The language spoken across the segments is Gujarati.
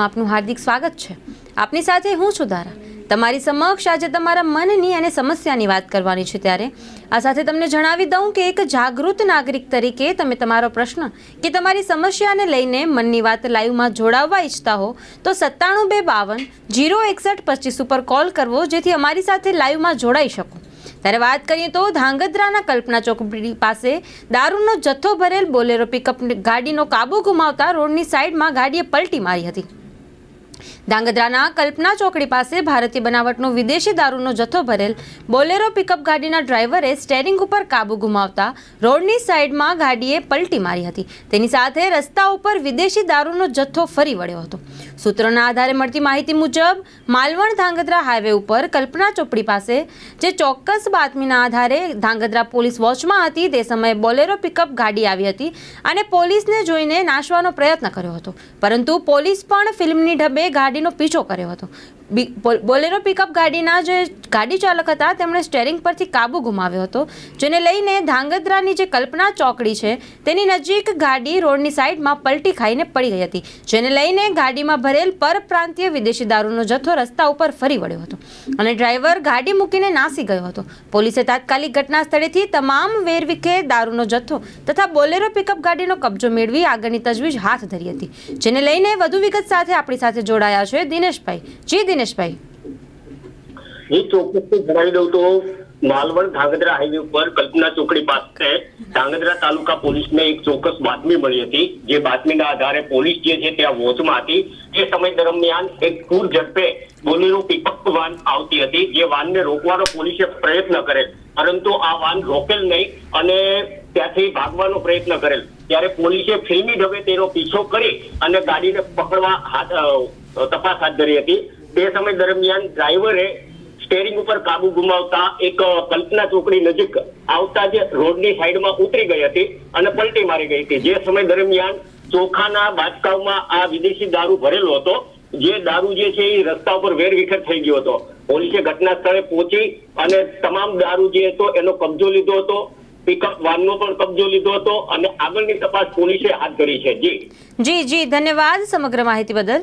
આપનું હાર્દિક સ્વાગત છે. આપની સાથે હું છું ધારા. તમારી સમક્ષ આજે તમારા મનની અને સમસ્યાની વાત કરવાની છે ત્યારે. આ સાથે તમને જણાવી દઉં કે એક જાગૃત નાગરિક તરીકે તમે તમારો પ્રશ્ન કે તમારી સમસ્યાને લઈને મનની વાત લાઈવમાં જોડાવવા ઈચ્છતા હો, તો સત્તાણું બે બાવન જીરો એકસઠ પચીસ ઉપર કોલ કરવો જેથી અમારી સાથે લાઈવમાં જોડાઈ શકો. ત્યારે વાત કરીએ તો ધાંગધ્રાના કલ્પના ચોકડી પાસે દારૂનો જથ્થો ભરેલ બોલેરો પિકઅપ ગાડીનો કાબુ ગુમાવતા રોડની સાઈડમાં ગાડીએ પલટી મારી હતી. ધાંગધ્રાના કલ્પના ચોકડી પાસે ભારતીય બનાવટનો વિદેશી દારૂનો જથ્થો ભરેલ બોલેરો પિકઅપ ગાડીના ડ્રાઈવરે સ્ટેરિંગ ઉપર કાબુ ગુમાવતા રોડની સાઈડમાં ગાડીએ પલટી મારી હતી. તેની સાથે રસ્તા ઉપર વિદેશી દારૂનો જથ્થો ફરી વળ્યો હતો. સૂત્રોના આધારે મળતી માહિતી મુજબ, માલવણ ધાંગધ્રા હાઈવે ઉપર કલ્પના ચોકડી પાસે, જે ચોક્કસ બાતમીના આધારે ધાંગધ્રા પોલીસ વોચમાં હતી, તે સમયે બોલેરો પિકઅપ ગાડી આવી હતી અને પોલીસને જોઈને નાશવાનો પ્રયત્ન કર્યો હતો. પરંતુ પોલીસ પણ ફિલ્મની ઢબે ગાડીનો પીછો કર્યો હતો. બોલેરો પિકઅપ ગાડીના જે ગાડી ચાલક હતા, તેમણે સ્ટેરિંગ પરથી કાબુ ગુમાવ્યો હતો, જેને લઈને ધાંગધ્રાની જે કલ્પના ચોકડી છે, તેની નજીક ગાડી રોડની સાઈડમાં પલટી ખાઈને પડી ગઈ હતી, જેને લઈને ગાડીમાં ભરેલ પરપ્રાંતીય વિદેશી દારૂનો જથ્થો રસ્તા ઉપર ફરી વળ્યો હતો અને ડ્રાઈવર ગાડી મૂકીને નાસી ગયો હતો. પોલીસે તાત્કાલિક ઘટના સ્થળેથી તમામ વેરવિખે દારૂનો જથ્થો તથા બોલેરો પિકઅપ ગાડીનો કબજો મેળવી આગળની તજવીજ હાથ ધરી હતી, જેને લઈને વધુ વિગત સાથે આપણી સાથે જોડાયા છે દિનેશભાઈ. જી દિનેશભાઈ હું ચોક્કસથી જણાવી દઉં તો માલવણ ધાંગધ્રા હાઈવે ઉપર કલ્પના ચોકડી પાસે ધાંગધ્રા તાલુકા પોલીસને એક ચોક્કસ બાતમી મળી હતી. જે બાતમીના આધારે પોલીસ જે છે ત્યાં વોચમાં હતી. તે સમય દરમિયાન એક પૂર ઝડપે બોલેરો પિકઅપ વાન આવતી હતી. જે વાનને રોકવાનો પોલીસે પ્રયત્ન કરેલ. પરંતુ આ વાન રોકેલ નહીં અને ત્યાંથી ભાગવાનો પ્રયત્ન કરેલ. ત્યારે પોલીસે ફિલ્મી ઢબે તેનો પીછો કરી અને ગાડીને પકડવા તપાસ હાથ ધરી હતી. તે સમય દરમિયાન ડ્રાઈવરે સ્ટેરિંગ ઉપર કાબુ ગુમાવતા એક કલ્પના ચોકડી નજીક આવતા જે રોડની સાઈડમાં ઉતરી ગઈ હતી અને પલટી મારી ગઈ હતી. જે સમય દરમિયાન ચોખાના બાચકાવમાં આ વિદેશી દારૂ ભરેલો હતો. જે દારૂ જે છે એ રસ્તા ઉપર વેરવિખેર થઈ ગયો હતો. પોલીસે ઘટના સ્થળે પહોંચી અને તમામ દારૂ જે હતો એનો કબજો લીધો હતો. પિકઅપ વાનનો પણ કબજો લીધો હતો અને આગળની તપાસ પોલીસે હાથ ધરી છે. જી. જી જી. ધન્યવાદ સમગ્ર માહિતી બદલ.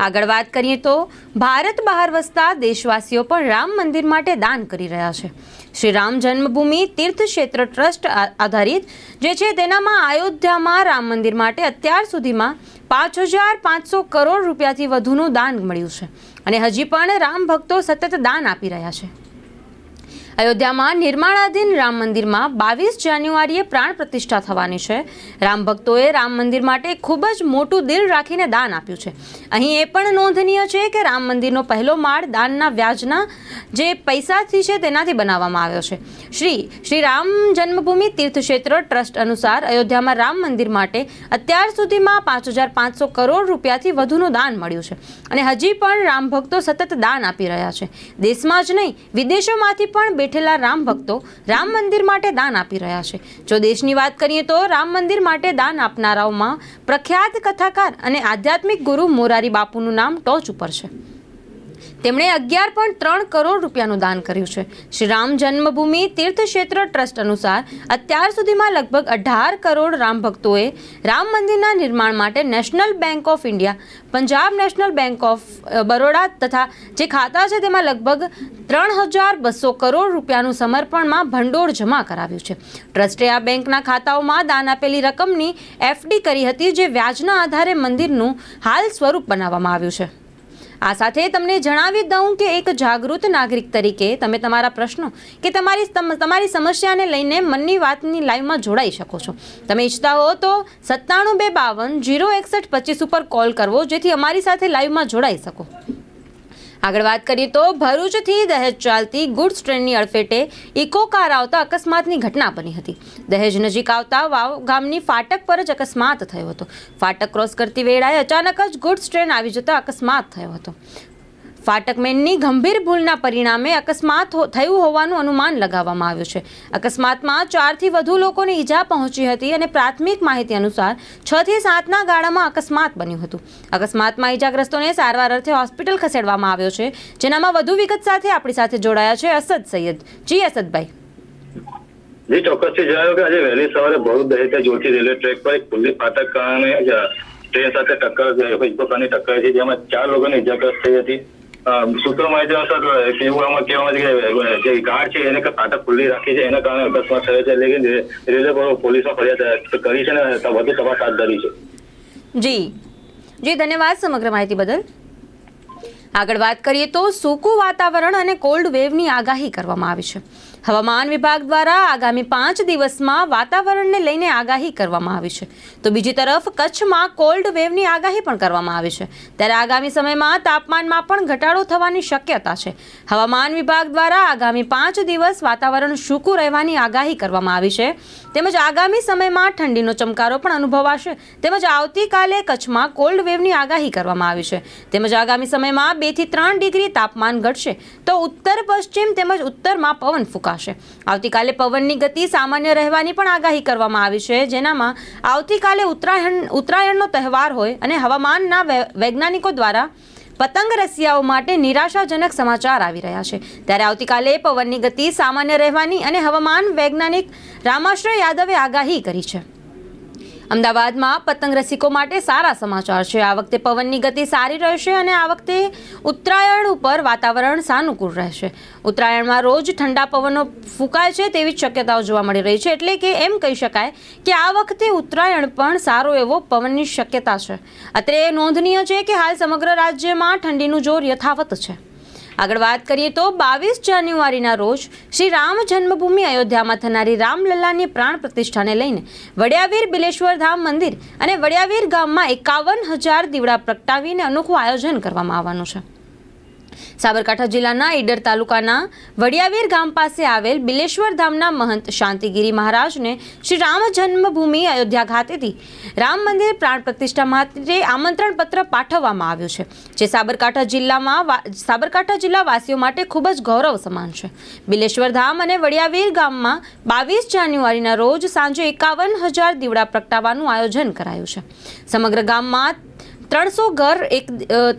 આગળ વાત કરીએ તો ભારત બહાર વસતા દેશવાસીઓ પણ રામ મંદિર માટે દાન કરી રહ્યા છે. શ્રી રામ જન્મભૂમિ તીર્થ ક્ષેત્ર ટ્રસ્ટ આધારિત જે છે તેનામાં અયોધ્યામાં રામ મંદિર માટે અત્યાર સુધીમાં પાંચ હજાર પાંચસો કરોડ રૂપિયાથી વધુનું દાન મળ્યું છે. અને હજી પણ રામ ભક્તો સતત દાન આપી રહ્યા છે. અયોધ્યામાં નિર્માણાધીન રામ મંદિરમાં બાવીસ જાન્યુઆરીએ પ્રાણ પ્રતિષ્ઠા થવાની છે. રામ ભક્તોએ રામ મંદિર માટે ખૂબ જ મોટું દિલ રાખીને દાન આપ્યું છે. અહીં એ પણ નોંધનીય છે કે રામ મંદિરનો પહેલો માળ દાનના વ્યાજના જે પૈસાથી છે તેનાથી બનાવવામાં આવ્યો છે. શ્રી શ્રી રામ જન્મભૂમિ તીર્થક્ષેત્ર ટ્રસ્ટ અનુસાર અયોધ્યામાં રામ મંદિર માટે અત્યાર સુધીમાં પાંચ હજાર પાંચસો કરોડ રૂપિયાથી વધુનું દાન મળ્યું છે. અને હજી પણ રામ ભક્તો સતત દાન આપી રહ્યા છે. દેશમાં જ નહીં, વિદેશોમાંથી પણ બેઠેલા રામ ભક્તો રામ મંદિર માટે દાન આપી રહ્યા છે. જો દેશની વાત કરીએ તો રામ મંદિર માટે દાન આપનારાઓમાં પ્રખ્યાત કથાકાર અને આધ્યાત્મિક ગુરુ મોરારી બાપુનું નામ ટોચ ઉપર છે. તેમણે અગિયાર પોઈન્ટ ત્રણ કરોડ રૂપિયાનું દાન કર્યું છે. શ્રી રામ જન્મભૂમિ તીર્થ ક્ષેત્ર ટ્રસ્ટ અનુસાર અત્યાર સુધીમાં લગભગ અઢાર કરોડ રામ ભક્તોએ રામ મંદિરના નિર્માણ માટે national bank of India, Punjab national bank of Baroda તથા જે ખાતા છે તેમાં લગભગ ત્રણ હજાર બસો કરોડ રૂપિયાનું સમર્પણમાં ભંડોળ જમા કરાવ્યું છે. ટ્રસ્ટે આ બેંકના ખાતાઓમાં દાન આપેલી રકમની એફડી કરી હતી, જે વ્યાજના આધારે મંદિરનું હાલ સ્વરૂપ બનાવવામાં આવ્યું છે. આ સાથે તમને જણાવી દઉં કે એક જાગૃત નાગરિક તરીકે તમે તમારા પ્રશ્નો કે તમારી તમારી સમસ્યાને લઈને મનની વાતની લાઈવમાં જોડાઈ શકો છો. તમે ઈચ્છતા હો તો સત્તાણું બે બાવન જીરો એકસઠ પચીસ ઉપર કોલ કરવો, જેથી અમારી સાથે લાઈવમાં જોડાઈ શકો. આગળ વાત કરીએ તો ભરૂચથી દહેજ ચાલતી ગુડ્સ ટ્રેનની અડફેટે ઇકો કાર આવતા અકસ્માતની ઘટના બની હતી. દહેજ નજીક આવતા વાવ ગામની ફાટક પર જ અકસ્માત થયો હતો. ફાટક ક્રોસ કરતી વેળાએ અચાનક જ ગુડ્સ ટ્રેન આવી જતા અકસ્માત થયો હતો. ફાટકમેનની ગંભીર ભૂલના પરિણામે અકસ્માત થયું હોવાનું અનુમાન લગાવવામાં આવ્યું છે. અકસ્માતમાં ચારથી વધુ લોકોને ઈજા પહોંચી હતી અને પ્રાથમિક માહિતી અનુસાર છ થી સાતના ગાળામાં અકસ્માત બન્યું હતું. અકસ્માતમાં ઈજાગ્રસ્તોને સારવાર અર્થે હોસ્પિટલ ખસેડવામાં આવ્યો છે, જેનામાં વધુ વિગત સાથે આપણી સાથે જોડાયા છે અસદ સૈયદ. જી અસદભાઈ. જી, ચોક્કસથી જણાવ્યું કે આજે વહેલી સવારે ભરૂચ દહેજા જોડતી રેલવે ટ્રેક પર એક ખુલ્લી ફાટક કારણે ટ્રેન સાથે ટક્કર ટક્કર છે, જેમાં ચાર લોકોને ઈજાગ્રસ્ત થઈ હતી. અ, સૂત્રો માહિતી અનુસાર કેવામાં કહેવામાં છે કે જે ગાર્ડ છે એને ફાટક ખુલ્લી રાખી છે એના કારણે થયો છે એટલે કે રેલવે પોલીસમાં ફરિયાદ કરી છે ને વધુ તપાસ હાથ ધરી છે. જી. જી ધન્યવાદ સમગ્ર માહિતી બદલ. આગળ વાત કરીએ તો સૂકું વાતાવરણ અને કોલ્ડ વેવની આગાહી કરવામાં આવી છે. હવામાન વિભાગ દ્વારા આગામી પાંચ દિવસમાં વાતાવરણને લઈને આગાહી કરવામાં આવી છે. તો બીજી તરફ કચ્છમાં કોલ્ડ વેવની આગાહી પણ કરવામાં આવી છે. ત્યારે આગામી સમયમાં તાપમાનમાં પણ ઘટાડો થવાની શક્યતા છે. હવામાન વિભાગ દ્વારા આગામી પાંચ દિવસ વાતાવરણ સૂકું રહેવાની આગાહી કરવામાં આવી છે. તેમજ આગામી સમયમાં ઠંડીનો ચમકારો પણ અનુભવાશે. તેમજ આવતીકાલે કચ્છમાં કોલ્ડ વેવની આગાહી કરવામાં આવી છે. તેમજ આગામી સમયમાં બેથી ત્રણ ડિગ્રી તાપમાન ઘટશે તો ઉત્તર, પશ્ચિમ તેમજ ઉત્તરમાં પવન ફૂંકાશે. આવતીકાલે પવનની ગતિ સામાન્ય રહેવાની પણ આગાહી કરવામાં આવી છે, જેનામાં આવતીકાલે ઉત્તરાયણ, ઉત્તરાયણનો તહેવાર હોય અને હવામાનના વૈજ્ઞાનિકો દ્વારા પતંગ રસિયાઓ માટે નિરાશાજનક સમાચાર આવી રહ્યા છે. ત્યારે આવતીકાલે પવનની ગતિ સામાન્ય રહેવાની અને હવામાન વૈજ્ઞાનિક રામાશ્રય યાદવે આગાહી કરી છે. અમદાવાદમાં પતંગ રસિકો માટે સારા સમાચાર છે. આ વખતે પવનની ગતિ સારી રહેશે અને આ વખતે ઉત્તરાયણ ઉપર વાતાવરણ સાનુકૂળ રહેશે. ઉત્તરાયણમાં રોજ ઠંડા પવનો ફૂંકાય છે તેવી જ શક્યતાઓ જોવા મળી રહી છે. એટલે કે એમ કહી શકાય કે આ વખતે ઉત્તરાયણ પણ સારો એવો પવનની શક્યતા છે. અત્રે એ નોંધનીય છે કે હાલ સમગ્ર રાજ્યમાં ઠંડીનું જોર યથાવત છે. આગળ વાત કરીએ તો બાવીસ જાન્યુઆરીના રોજ શ્રી રામ જન્મભૂમિ અયોધ્યામાં થનારી રામલલ્લાની પ્રાણ પ્રતિષ્ઠાને લઈને વડિયાવીર બિલેશ્વર ધામ મંદિર અને વડિયાવીર ગામમાં એકાવન હજાર દીવડા પ્રગટાવીને અનોખું આયોજન કરવામાં આવવાનું છે. સાબરકાંઠા જિલ્લાના ઈડર તાલુકાના વડિયાવીર ગામ પાસે આવેલ બિલેશ્વર ધામના મહંત શાંતિગીરી મહારાજને શ્રી રામ જન્મભૂમિ અયોધ્યા ખાતેથી રામ મંદિર પ્રાણ પ્રતિષ્ઠા માટે આમંત્રણ પત્ર પાઠવવામાં આવ્યું છે, જે સાબરકાંઠા જિલ્લામાં સાબરકાંઠા જિલ્લાવાસીઓ માટે ખૂબ જ ગૌરવ સમાન છે. બિલેશ્વર ધામ અને વડિયાવીર ગામમાં બાવીસ જાન્યુઆરીના રોજ સાંજે એકાવન હજાર દીવડા પ્રગટાવવાનું આયોજન કરાયું છે. સમગ્ર ગામમાં ત્રણસો ઘર એક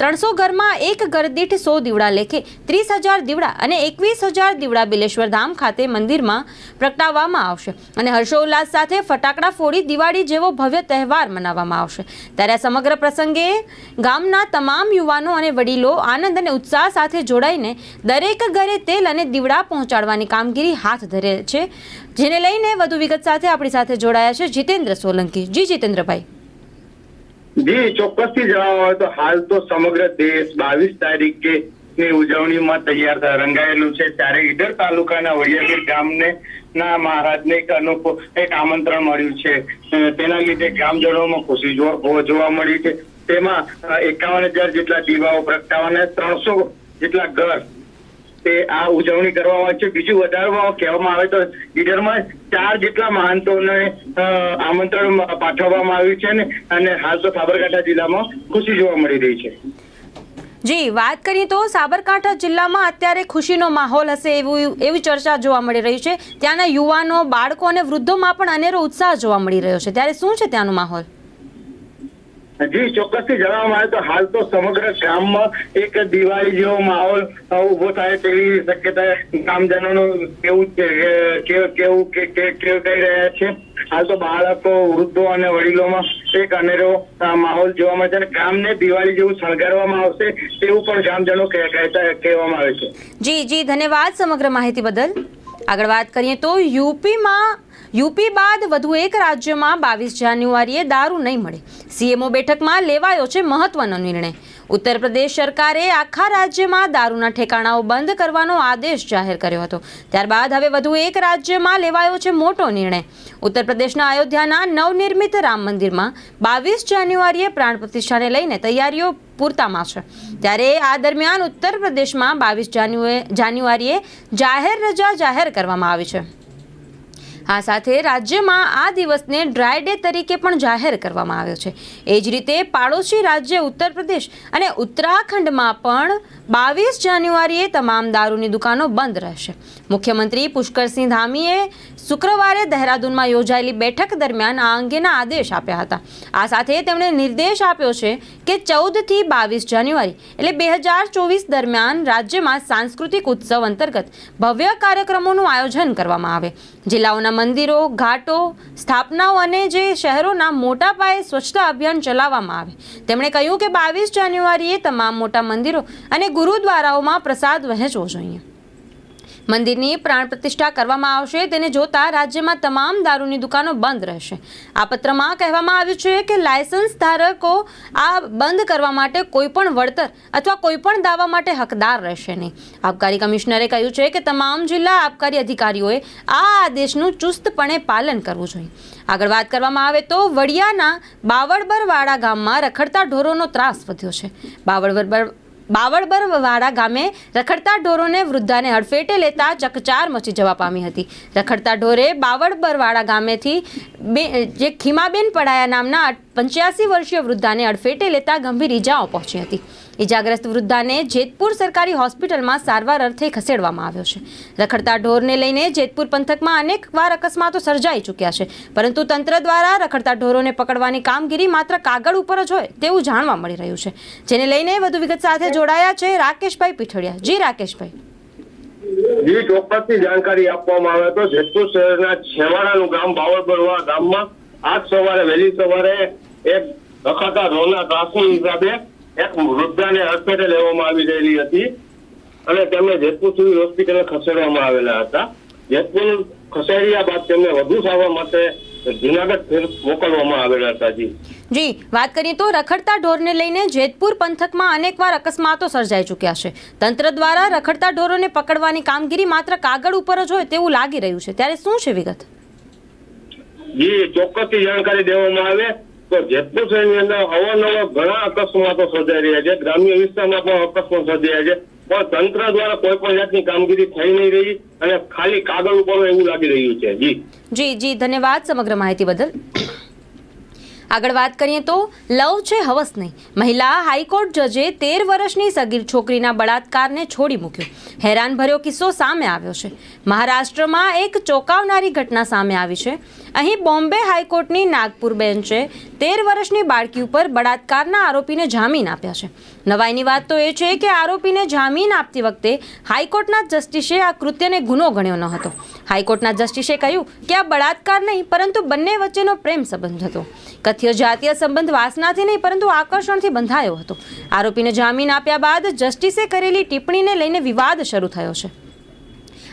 ત્રણસો ઘરમાં એક ઘર દીઠ સો દીવડા લેખે, ત્રીસ હજાર દીવડા અને એકવીસ હજાર દીવડા બિલેશ્વર ધામ ખાતે મંદિરમાં પ્રગટાવવામાં આવશે. અને હર્ષોલ્લાસ સાથે ફટાકડા ફોડી દિવાળી જેવો ભવ્ય તહેવાર મનાવવામાં આવશે. ત્યારે આ સમગ્ર પ્રસંગે ગામના તમામ યુવાનો અને વડીલો આનંદ અને ઉત્સાહ સાથે જોડાઈને દરેક ઘરે તેલ અને દીવડા પહોંચાડવાની કામગીરી હાથ ધરે છે. જેને લઈને વધુ વિગત સાથે આપણી સાથે જોડાયા છે જીતેન્દ્ર સોલંકી. જી જીતેન્દ્રભાઈ. જી, ચોક્કસથી જણાવવા હોય તો હાલ તો સમગ્ર દેશ બાવીસ તારીખે ની ઉજવણીમાં તૈયાર રંગાયેલું છે. ત્યારે ઈડર તાલુકાના વડિયાગીર ગામને ના મહારાજને એક અનોખો, એક આમંત્રણ મળ્યું છે. તેના લીધે ગ્રામજનોમાં ખુશી જોવા મળી છે. તેમાં એકાવન હજાર જેટલા દીવાઓ પ્રગટાવાના, ત્રણસો જેટલા ઘર તે આ ઉજવણી કરવામાં આવે છે. બીજું વધારવામાં કહેવામાં આવે તો ઈડરમાં ચાર જેટલા મહાંતોને આમંત્રણ પાઠવવામાં આવ્યું છે અને હાલ તો સાબરકાંઠા જિલ્લામાં ખુશી જોવા મળી રહી છે. જી, વાત કરીએ તો સાબરકાંઠા જિલ્લામાં અત્યારે ખુશીનો માહોલ હશે એવું, એવી ચર્ચા જોવા મળી રહી છે. ત્યાંના યુવાનો, બાળકો અને વૃદ્ધોમાં પણ અનેરો ઉત્સાહ જોવા મળી રહ્યો છે. ત્યારે શું છે ત્યાંનો માહોલ? જી ચોક્કસથી જણાવવામાં આવે તો હાલ તો સમગ્ર ગામમાં એક દિવાળી જેવો માહોલ ઊભો થાય તેવી શક્યતા ગામજનોનું કેવું કેવું કહી રહ્યા છે. હાલ તો બાળકો, વૃદ્ધો અને વડીલોમાં એક અનેરો માહોલ જોવા મળે છે અને ગામને દિવાળી જેવું શણગારવામાં આવશે તેવું પણ ગામજનો કહેવામાં આવે છે. જી જી, ધન્યવાદ સમગ્ર માહિતી બદલ. આગળ વાત કરીએ તો યુપીમાં, યુપી બાદ વધુ એક રાજ્યમાં બાવીસ જાન્યુઆરીએ દારૂ નહીં મળે. સીએમઓ બેઠકમાં લેવાયો છે મહત્વનો નિર્ણય. ઉત્તર પ્રદેશ સરકારે આખા રાજ્યમાં દારૂના ઠેકાણાઓ બંધ કરવાનો આદેશ જાહેર કર્યો હતો. ત્યારબાદ હવે વધુ એક રાજ્યમાં લેવાયો છે મોટો નિર્ણય. ઉત્તર પ્રદેશના અયોધ્યાના નવનિર્મિત રામ મંદિરમાં બાવીસ જાન્યુઆરીએ પ્રાણ પ્રતિષ્ઠાને લઈને તૈયારીઓ પૂરતામાં છે. ત્યારે આ દરમિયાન ઉત્તર પ્રદેશમાં બાવીસ જાન્યુઆરીએ જાહેર રજા જાહેર કરવામાં આવી છે. આ સાથે રાજ્યમાં આ દિવસને ડ્રાય ડે તરીકે પણ જાહેર કરવામાં આવ્યો છે. એ જ રીતે પાડોશી રાજ્ય ઉત્તર પ્રદેશ અને ઉત્તરાખંડમાં પણ બાવીસ જાન્યુઆરીએ તમામ દારૂની દુકાનો બંધ રહેશે. મુખ્યમંત્રી પુષ્કરસિંહ ધામીએ શુક્રવારે દહેરાદૂનમાં યોજાયેલી બેઠક દરમિયાન આ અંગેના આદેશ આપ્યા હતા. આ સાથે તેમણે નિર્દેશ આપ્યો છે કે ચૌદથી બાવીસ જાન્યુઆરી એટલે બે હજાર ચોવીસ દરમિયાન રાજ્યમાં સાંસ્કૃતિક ઉત્સવ અંતર્ગત ભવ્ય કાર્યક્રમોનું આયોજન કરવામાં આવે. જિલ્લાઓના મંદિરો, ઘાટો, સ્થાપનાઓ અને જે શહેરોના મોટા પાયે સ્વચ્છતા અભિયાન ચલાવવામાં આવે. તેમણે કહ્યું કે બાવીસ જાન્યુઆરીએ તમામ મોટા મંદિરો અને ગુરુદ્વારાઓમાં પ્રસાદ વહેંચવો જોઈએ. મંદિરની પ્રાણ પ્રતિષ્ઠા કરવામાં આવશે, તેને જોતા રાજ્યમાં તમામ દારૂની દુકાનો બંધ રહેશે. આ પત્રમાં કહેવામાં આવ્યું છે કે લાયસન્સ ધારકો આ બંધ કરવા માટે કોઈ પણ વળતર અથવા કોઈ પણ દાવા માટે હકદાર રહેશે નહીં. આબકારી કમિશનરે કહ્યું છે કે તમામ જિલ્લા આબકારી અધિકારીઓએ આ આદેશનું ચુસ્તપણે પાલન કરવું જોઈએ. આગળ વાત કરવામાં આવે તો વડિયાના બાવળબરવાડા ગામમાં રખડતા ઢોરોનો ત્રાસ વધ્યો છે. બાવળબર બાવળબરવાડા ગામે રખડતા ઢોરોને વૃદ્ધાને હડફેટે લેતા ચકચાર મચી જવા પામી હતી. રખડતા ઢોરે બાવળબરવાડા ગામેથી બે, જે ખીમાબેન પડાયા નામના પંચ્યાસી વર્ષીય વૃદ્ધાને અડફેટે લેતા ગંભીર ઈજાઓ પહોંચી હતી. ઈજાગ્રસ્ત વૃદ્ધાને જેતપુર સરકારી હોસ્પિટલમાં સારવાર અર્થે ખસેડવામાં આવ્યો છે. રખડતા ઢોરને લઈને જેતપુર પંથકમાં અનેક વાર અકસ્માતો સર્જાઈ ચૂક્યા છે. પરંતુ તંત્ર દ્વારા રખડતા ઢોરોને પકડવાની કામગીરી માત્ર કાગળ ઉપર જ હોય તેવું જાણવા મળી રહ્યું છે. જેને લઈને વધુ વિગત સાથે જોડાયા છે રાકેશભાઈ પીઠડિયા. જી રાકેશભાઈ. જી ચોક્કસની જાણકારી આપવામાં આવે તો જેતપુર શહેરના છેવાડાનું ગામ બાવળબરવા ગામમાં આજ સવારે વહેલી સવારે એક રખાતા ઢોરના ત્રાસની હિસાબે એક વૃદ્ધાને અડફેટે લેવામાં આવી રહેલી હતી અને તેમને જેતપુર સિવિલ હોસ્પિટલે ખસેડવામાં આવેલા હતા. જેતપુર ખસેડ્યા બાદ તેમને વધુ સારવાર માટે જુનાગઢ મોકલવામાં આવેલા હતા જી. જી વાત કરીએ તો રખડતા ઢોરને લઈને જેતપુર પંથકમાં અનેકવાર અકસ્માતો સર્જાઈ ચૂક્યા છે. તંત્ર દ્વારા રખડતા ઢોરોને પકડવાની કામગીરી માત્ર કાગળ ઉપર જ હોય તેવું લાગી રહ્યું છે. ત્યારે શું છે વિગત? જી ચોક્કસથી જાણકારી દેવામાં આવે. તો જેતપુર શહેરની અંદર અવારનવાર ઘણા અકસ્માતો સર્જાઈ રહ્યા છે, ગ્રામ્ય વિસ્તારમાં પણ અકસ્માત સર્જાયા છે, પણ તંત્ર દ્વારા કોઈ પણ જાતની કામગીરી થઈ નહીં રહી અને ખાલી કાગળ ઉપર એવું લાગી રહ્યું છે. જી. જી જી, ધન્યવાદ સમગ્ર માહિતી બદલ. આગળ વાત કરીએ તો, લવ છે હવસ નહીં. મહિલા હાઈકોર્ટ જજે તેર વર્ષની સગીર છોકરીના બળાત્કારને છોડી મૂક્યો. હેરાન ભર્યો કિસ્સો સામે આવ્યો છે. મહારાષ્ટ્રમાં એક ચોંકાવનારી ઘટના સામે આવી છે. અહીં બોમ્બે હાઈકોર્ટની નાગપુર બેન્ચે તેર વર્ષની બાળકી ઉપર બળાત્કારના આરોપીને જામીન આપ્યા છે. નવાઈની વાત તો એ છે કે આરોપીને જામીન આપતી વખતે હાઈકોર્ટના જસ્ટિસે આ કૃત્યને ગુનો ગણ્યો ન હતો. હાઈકોર્ટના જસ્ટિસે કહ્યું કે આ બળાત્કાર નહીં, પરંતુ બંને વચ્ચેનો પ્રેમ સંબંધ હતો. કથ્ય જાતીય સંબંધ વાસનાથી નહીં, પરંતુ આકર્ષણથી બંધાયો હતો. આરોપીને જામીન આપ્યા બાદ જસ્ટિસે કરેલી ટિપ્પણીને લઈને વિવાદ શરૂ થયો છે.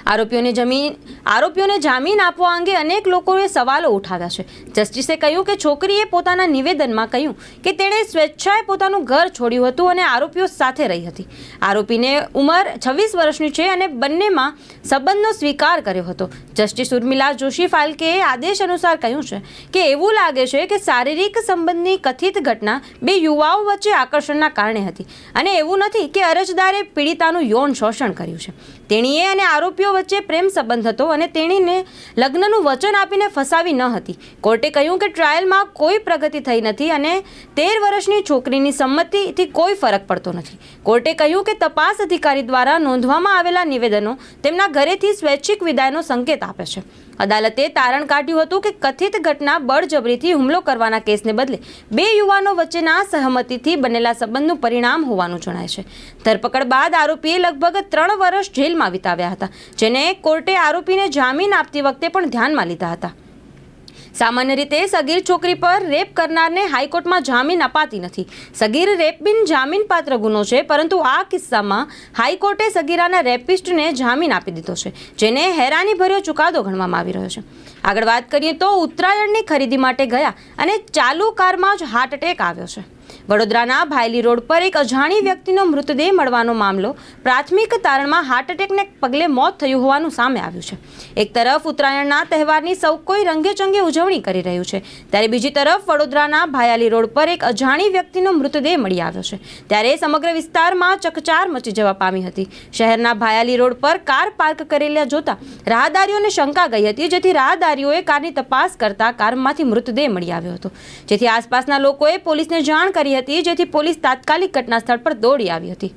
આરોપીઓને જમીન આરોપીઓને જામીન આપવા અંગે અનેક લોકોએ સવાલો ઉઠાવ્યા છે. જસ્ટિસે કહ્યું કે છોકરીએ પોતાના નિવેદનમાં કહ્યું કે તેણે સ્વેચ્છાએ પોતાનું ઘર છોડ્યું હતું અને આરોપીઓ સાથે રહી હતી. આરોપીને ઉંમર છવ્વીસ વર્ષની છે અને બંનેમાં સંબંધનો સ્વીકાર કર્યો હતો. જસ્ટિસ ઉર્મિલા જોશી ફાલ્કેએ આદેશ અનુસાર કહ્યું છે કે એવું લાગે છે કે શારીરિક સંબંધની કથિત ઘટના બે યુવાઓ વચ્ચે આકર્ષણના કારણે હતી. અને એવું નથી કે અરજદારે પીડિતાનું યૌન શોષણ કર્યું છે. તેણીએ અને આરોપીઓ વચ્ચે પ્રેમ સંબંધ હતો અને તેણીને લગ્નનું વચન આપીને ફસાવી ન હતી. કોર્ટે કહ્યું કે ટ્રાયલમાં કોઈ પ્રગતિ થઈ નથી અને તેર વર્ષની છોકરીની સંમતિથી કોઈ ફરક પડતો નથી. કોર્ટે કહ્યું કે તપાસ અધિકારી દ્વારા નોંધવામાં આવેલા નિવેદનો તેમના ઘરેથી સ્વૈચ્છિક વિદાયનો સંકેત આપે છે. અદાલતે તારણ કાઢ્યું હતું કે કથિત ઘટના બળજબરીથી હુમલો કરવાના કેસને બદલે બે યુવાનો વચ્ચેના સહમતિથી બનેલા સંબંધનું પરિણામ હોવાનું જણાય છે. ધરપકડ બાદ આરોપીએ લગભગ ત્રણ વર્ષ જેલમાં વિતાવ્યા હતા, જેને કોર્ટે આરોપીને જામીન આપતી વખતે પણ ધ્યાનમાં લીધા હતા. સામાન્ય રીતે સગીર છોકરી પર રેપ કરનારને હાઈકોર્ટમાં જામીન અપાતી નથી. સગીર રેપ બિન જામીનપાત્ર ગુનો છે, પરંતુ આ કિસ્સામાં હાઈકોર્ટે સગીરાના રેપિસ્ટને જામીન આપી દીધો છે, જેને હેરાની ભર્યો ચુકાદો ગણવામાં આવી રહ્યો છે. આગળ વાત કરીએ તો ઉત્તરાયણની ખરીદી માટે ગયા અને ચાલુ કારમાં જ હાર્ટ એટેક આવ્યો છે. વડોદરાના ભાયલી રોડ પર એક અજાણી વ્યક્તિનો મૃતદેહ મળવાનો મામલો પ્રાથમિક તારણમાં હાર્ટ એટેકને પગલે મોત થયું હોવાનું સામે આવ્યું છે. એક તરફ ઉત્તરાયણના તહેવારની સૌ કોઈ રંગેચંગે ઉજવણી કરી રહ્યું છે. ત્યારે બીજી તરફ વડોદરાના ભાયાલી રોડ પર એક અજાણી વ્યક્તિનો મૃતદેહ મળી આવ્યો છે. ત્યારે સમગ્ર વિસ્તારમાં ચકચાર મચી જવા પામી હતી. શહેરના ભાયાલી રોડ પર કાર પાર્ક કરેલા જોતા રાહદારીઓને શંકા ગઈ હતી, જેથી રાહદારીઓએ કારની તપાસ કરતા કારમાંથી મૃતદેહ મળી આવ્યો હતો. જેથી આસપાસના લોકોએ પોલીસને જાણ કરી હતી જેથી પોલીસ તાત્કાલિક ઘટના સ્થળ પર દોડી આવી હતી.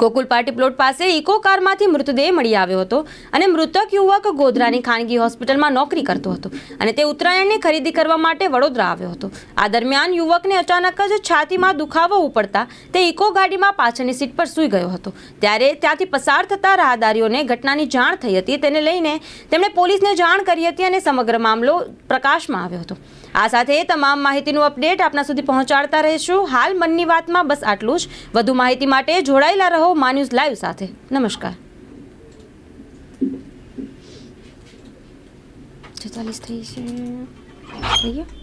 ગોકુલ પાર્ટી પ્લોટ પાસે ઇકો કારમાંથી મૃતદેહ મળી આવ્યો હતો અને મૃતક યુવક ગોધરાની ખાનગી હોસ્પિટલમાં નોકરી કરતો હતો અને તે ઉત્તરાયણની ખરીદી કરવા માટે વડોદરા આવ્યો હતો. આ દરમિયાન યુવકને અચાનક જ છાતીમાં દુખાવો ઉપડતા તે ઇકો ગાડીમાં પાછળની સીટ પર સૂઈ ગયો હતો. ત્યારે ત્યાંથી પસાર થતા રાહદારીઓને ઘટનાની જાણ થઈ હતી. તેને લઈને તેમણે પોલીસને જાણ કરી હતી અને સમગ્ર મામલો પ્રકાશમાં આવ્યો હતો. આ સાથે તમામ માહિતીનું અપડેટ આપના સુધી પહોંચાડતા રહીશું. હાલ મનની વાતમાં બસ આટલું જ. વધુ માહિતી માટે જોડાયેલા રહો મા ન્યૂઝ લાઈવ સાથે. નમસ્કાર. છેતાલીસ થઈ છે. થઈ ગયું